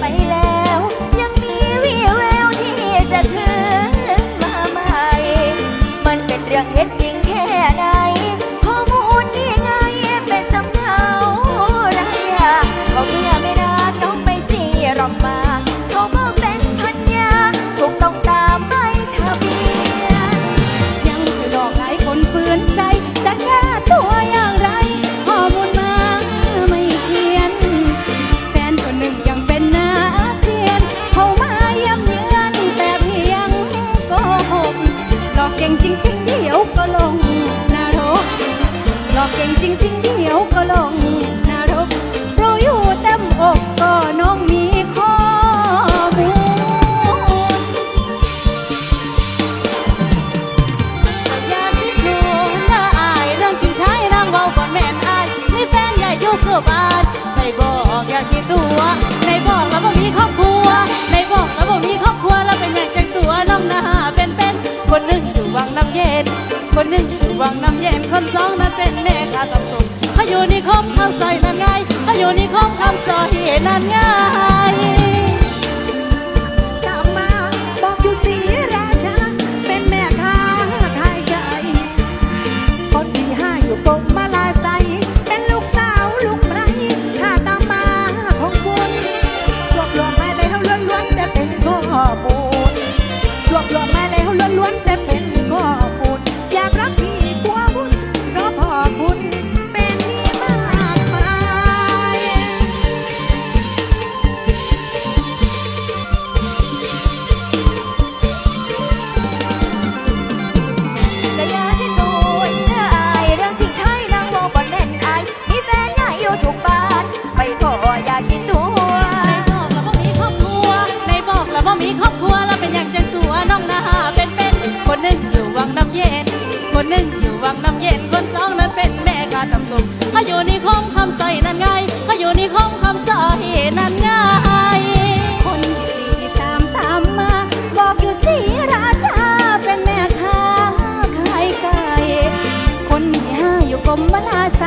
没啦。 ก่งจริง ๆ เดี๋ยวก็ลงนรกเรู้อยู่เต็มอกก็น้องมีข้อมูลอย่าสิสูงน่าอายเรื่องจริงใช้นางเว้าก่อนแม่นอายมีแฟนใหญ่อยู่สุบานในบอกอยากกินตัวในบอกแล้วบ่มีครอบครัวในบอกแล้วบ่มีครอบครัวแล้วเป็นอย่างจังตัวน้องนาเป็นเป็นคนหนึ่งอยู่วังน้ำเย็น คนหนึ่งหวังน้ำเย็นคนสองนั้นเป็นแม่ค้าตำสุกเขาอยู่นิคมคำซอยนั่นไงเขาอยู่นิคมคำซอยนั่นไง องหน้าเป็นเป็นคนหนึ่งอยู่วังน้ำเย็น คนหนึ่งอยู่วังน้ำเย็น คนสองนั้นเป็นแม่กาตำสุกเขาอยู่ในี่คงคำใส่นั่นไงเขาอยู่ในี่คงคำใส่นั่นไงคนสี่ตามตามมา บอกอยู่สีราชาเป็นแม่ค้าขายไก่คนที่ห้าอยู่กรมลาใส